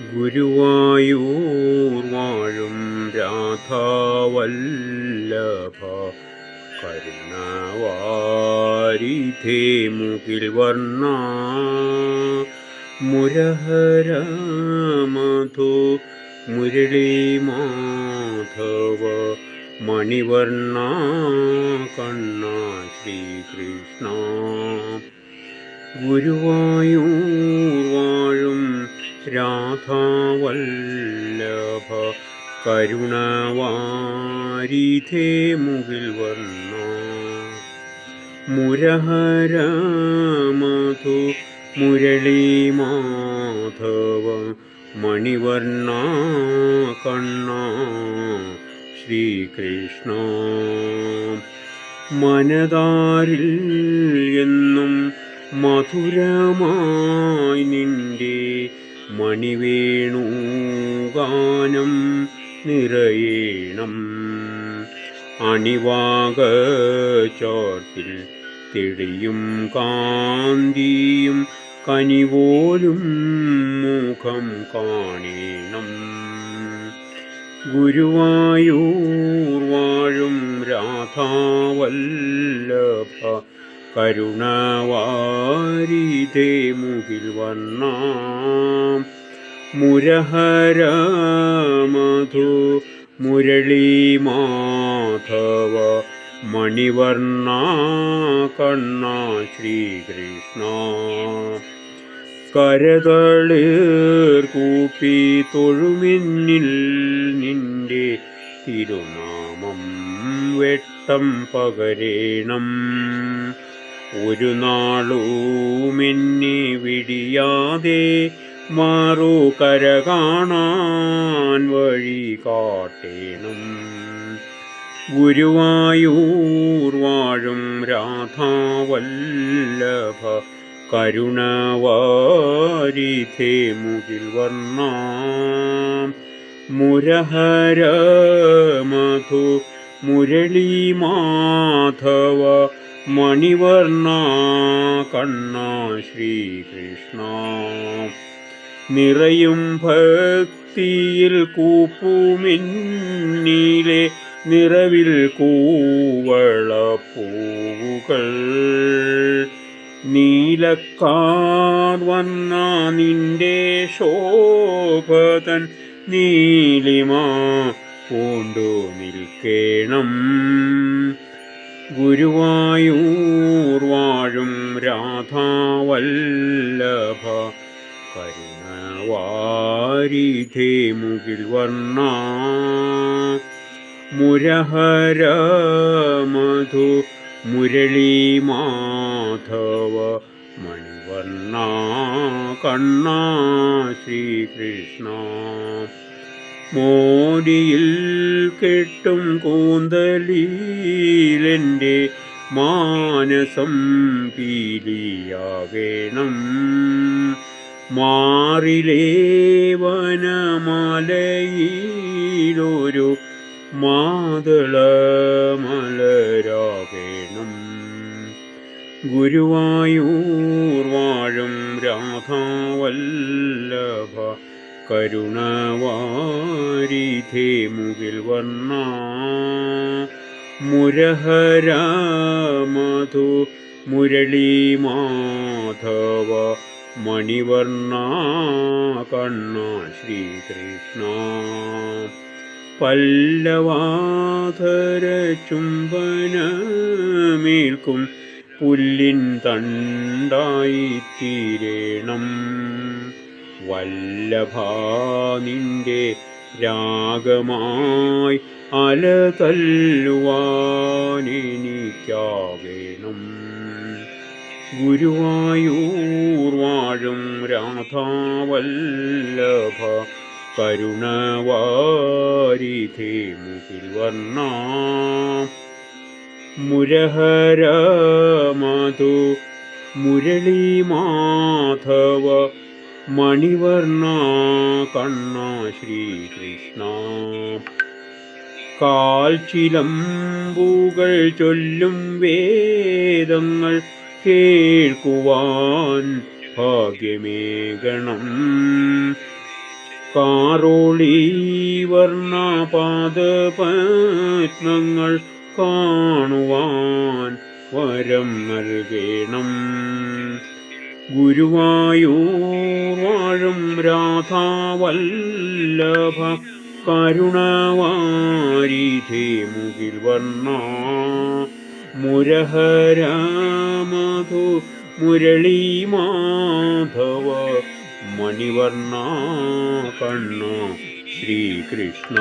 ഗുരുവായൂർ വാഴും രാധാവല്ലഭ. കരുണവാരിധേ മുകിൽ വർണ. മുരഹര മധു മുരളി മാധവ. മണിവർണ കണ്ണ ശ്രീകൃഷ്ണ. ഗുരുവായൂർ രാധാവല്ലഭ കരുണവാരിധേ മുകിൽ വർണ മുരഹര മധു മുരളി മാധവ. മണിവർണ കണ്ണ. ശ്രീകൃഷ്ണ. മനതാരിൽ എന്നും മധുരമായി നിന്റെ മണിവേണു ഗാനം നിറയേണം. അണിവാക ചോട്ടിൽ തെളിയും കാന്തിയും കനിപോലും മുഖം കാണേണം. ഗുരുവായൂർ വാഴും രാധാവല്ലഭ കരുണവാരിധേ മുകിൽ വന്ന മുരഹര മധു മുരളി മാധവ മണിവർണ കണ്ണ ശ്രീകൃഷ്ണ. കരതളിർ കൂപ്പി തൊഴുമെന്നിൽ നിന്റെ തിരുനാമം വെട്ടം പകരേണം. ഒരു നാളുമെന്നെ വിടിയാതെ മാറു കര കാണാൻ വഴി കാട്ടേണം. ഗുരുവായൂർ വാഴും രാധാവല്ലഭ കരുണവാരിധേ മുകിൽ വർണ. മുരഹര മധു മുരളി മാധവ മണിവർണ കണ്ണ ശ്രീകൃഷ്ണ. നിറയും ഭക്തിയിൽ കൂപ്പുമിന്നീലെ നിറവിൽ കൂവള പൂവുകൾ നീലക്കാർവന്ന നിന്റെ ശോഭതൻ നീലിമ പൂണ്ടു നിൽക്കേണം. ഗുരുവായൂർ വാഴും രാധാവല്ലഭ. കരുണവാരിധേ മുകിൽ വർണ. മുരഹര മധു മുരളി മാധവ. മണിവർണ കണ്ണ ശ്രീകൃഷ്ണ. മോടിയിൽ കെട്ടും കൂന്തലീലെന്റെ മാനസം പീലിയാകേണം. മാറിലേ വനമലയിലൊരു മാതള മലരാകേണം ഗുരുവായൂർ വാഴും രാധാവല്ലഭ കരുണവാരിധേ മുകിൽ വർണ മുരഹര മുരളീമാധവ മുരളി മാധവ മണിവർണ കണ്ണ ശ്രീകൃഷ്ണ. പല്ലവാധര ചുംബനമേൽക്കും പുല്ലിൻ തണ്ടായി തീരേണം വല്ലഭ നിന്റെ രാഗമായി അല ഗുരുവായൂർവാഴും ഗുരുവായൂർ വാഴും രാധാവല്ലഭ കരുണവാരിധേ മുകിൽ വർണ. മുരഹര മധു മുരളി മാധവ മണിവർണ കണ്ണ ശ്രീകൃഷ്ണ കാൽച്ചിലമ്പുകൾ ചൊല്ലും വേദങ്ങൾ കേൾക്കുവാൻ ഭാഗ്യമേകണം. കാറോളി വർണപാദപത്മങ്ങൾ കാണുവാൻ വരം നൽകണം. ഗുരുവായൂർ വാഴും രാധാവല്ലഭ കരുണവാരിധേ മുകിൽ വർണ മുരഹരാമധു മുരളീ മാധവ മണിവർണ കണ്ണ ശ്രീകൃഷ്ണ.